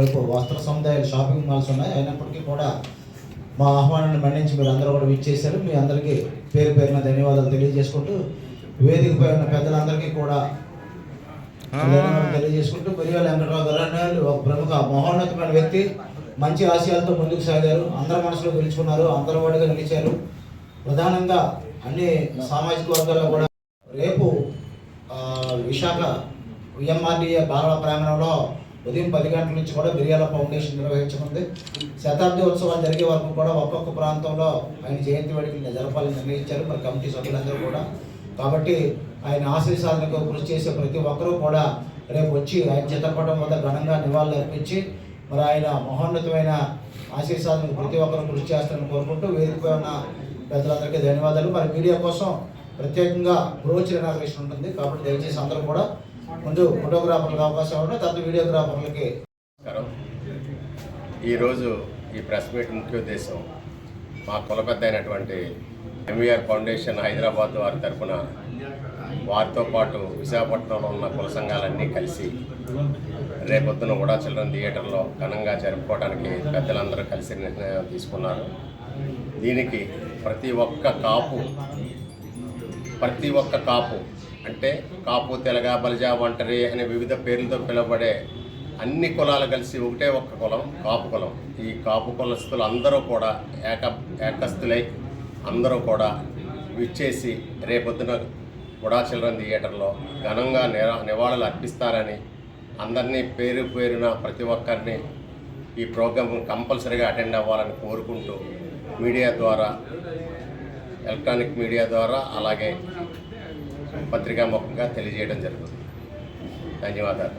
మరోవైపు వస్త్ర సముదాయాలు shopping malls ఉన్నాయి. అయినప్పటికీ కూడా మా ఆహ్వానాన్ని మన్నించి మీరు అందరూ కూడా విచ్చేశారు. మీ అందరికీ పేరు పేరున ధన్యవాదాలు తెలియజేసుకుంటూ వేదికపై ఉన్న పెద్దలందరికీ కూడా తెలియజేసుకుంటూ పెరియాల వెంకటరావు గారు ఒక ప్రముఖ మహోన్నతమైన వ్యక్తి మంచి ఆశయాలతో ముందుకు సాగారు. అందరి మనసులో గెలుచుకున్నారు అందరి వాడిగా నిలిచారు. ప్రధానంగా అన్ని సామాజిక వర్గాల్లో కూడా రేపు విశాఖ విఎంఆర్డీఏ బాలల ప్రాంగణంలో ఉదయం పది గంటల నుంచి కూడా బిర్యాల ఫౌండేషన్ నిర్వహించనుంది. శతాబ్ది ఉత్సవాలు జరిగే వరకు కూడా ఒక్కొక్క ప్రాంతంలో ఆయన జయంతి వేడుకలు జరపాలని నిర్ణయించారు. మరి కమిటీ సభ్యులందరూ కూడా. కాబట్టి ఆయన ఆశయ సాధనకు కృషి చేసే ప్రతి ఒక్కరూ కూడా రేపు వచ్చి ఆయన చిత్రపటం వద్ద ఘనంగా నివాళులు అర్పించి మరి ఆయన మహోన్నతమైన ఆశయ సాధనకు ప్రతి ఒక్కరూ కృషి చేస్తారని కోరుకుంటూ వేదికపై ఉన్న పెద్దలందరికీ ధన్యవాదాలు. మరి మీడియా కోసం ప్రత్యేకంగా బ్రోచ్ ఇనాగ్రేషన్ ఉంటుంది. కాబట్టి దయచేసి అందరూ కూడా ముందు ఫోటోగ్రాఫర్లకు అవకాశం ఇవ్వండి తర్వాత వీడియోగ్రాఫర్లకి. నమస్కారం. ఈరోజు ఈ ప్రెస్ మీట్ ముఖ్య ఉద్దేశం మా కులపెద్ద అయినటువంటి ఎంవీఆర్ ఫౌండేషన్ హైదరాబాద్ వారి తరఫున వారితో పాటు విశాఖపట్నంలో ఉన్న కుల సంఘాలన్నీ కలిసి రేపొద్దున కూడా చిల్డ్రన్ థియేటర్లో ఘనంగా జరుపుకోవడానికి పెద్దలందరూ కలిసి నిర్ణయం తీసుకున్నారు. దీనికి ప్రతి ఒక్క కాపు ప్రతి ఒక్క కాపు అంటే కాపు తెలగ బలిజ ఒంటరి అనే వివిధ పేర్లతో పిలువబడే అన్ని కులాలు కలిసి ఒకటే ఒక్క కులం కాపు కులం. ఈ కాపు కులస్తులు అందరూ కూడా ఏక ఏకస్తులై అందరూ కూడా విచ్చేసి రేపొద్దున కూడా చిల్డ్రన్ థియేటర్లో ఘనంగా నిరా నివాళులు అర్పిస్తారని అందరినీ పేరు పేరున ప్రతి ఒక్కరిని ఈ ప్రోగ్రాం కంపల్సరీగా అటెండ్ అవ్వాలని కోరుకుంటూ మీడియా ద్వారా ఎలక్ట్రానిక్ మీడియా ద్వారా అలాగే పత్రికాముఖంగా తెలియజేయడం జరుగుతుంది. ధన్యవాదాలు.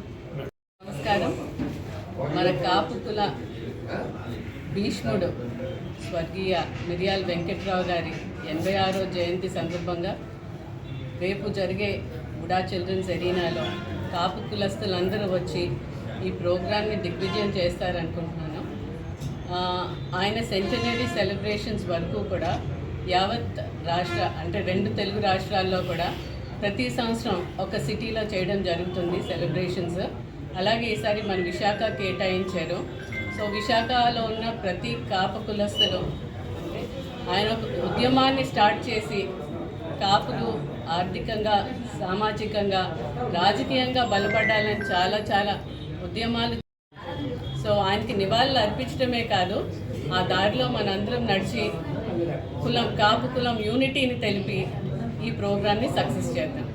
నమస్కారం. మన కాపు కుల భీష్ముడు స్వర్గీయ మిరియాల్ వెంకట్రావు గారి ఎనభై ఆరో జయంతి సందర్భంగా రేపు జరిగే బుడా చిల్డ్రన్స్ ఎరీనాలో కాపు కులస్తులందరూ వచ్చి ఈ ప్రోగ్రామ్ని దిగ్విజయం చేస్తారనుకుంటున్నాను. ఆయన సెంటనరీ సెలబ్రేషన్స్ వరకు కూడా యావత్ రాష్ట్ర అంటే రెండు తెలుగు రాష్ట్రాల్లో కూడా ప్రతి సంవత్సరం ఒక సిటీలో చేయడం జరుగుతుంది సెలబ్రేషన్స్. అలాగే ఈసారి మన విశాఖ కేటాయించారు. సో విశాఖలో ఉన్న ప్రతి కాపు కులస్తులు అంటే ఆయన ఒక ఉద్యమాన్ని స్టార్ట్ చేసి కాపులు ఆర్థికంగా సామాజికంగా రాజకీయంగా బలపడాలని చాలా చాలా ఉద్యమాలు. సో ఆయనకి నివాళులు అర్పించడమే కాదు ఆ దారిలో మనందరం నడిచి కులం కాపు కులం యూనిటీని తెలిపి ఈ ప్రోగ్రామ్ని సక్సెస్ చేద్దాం.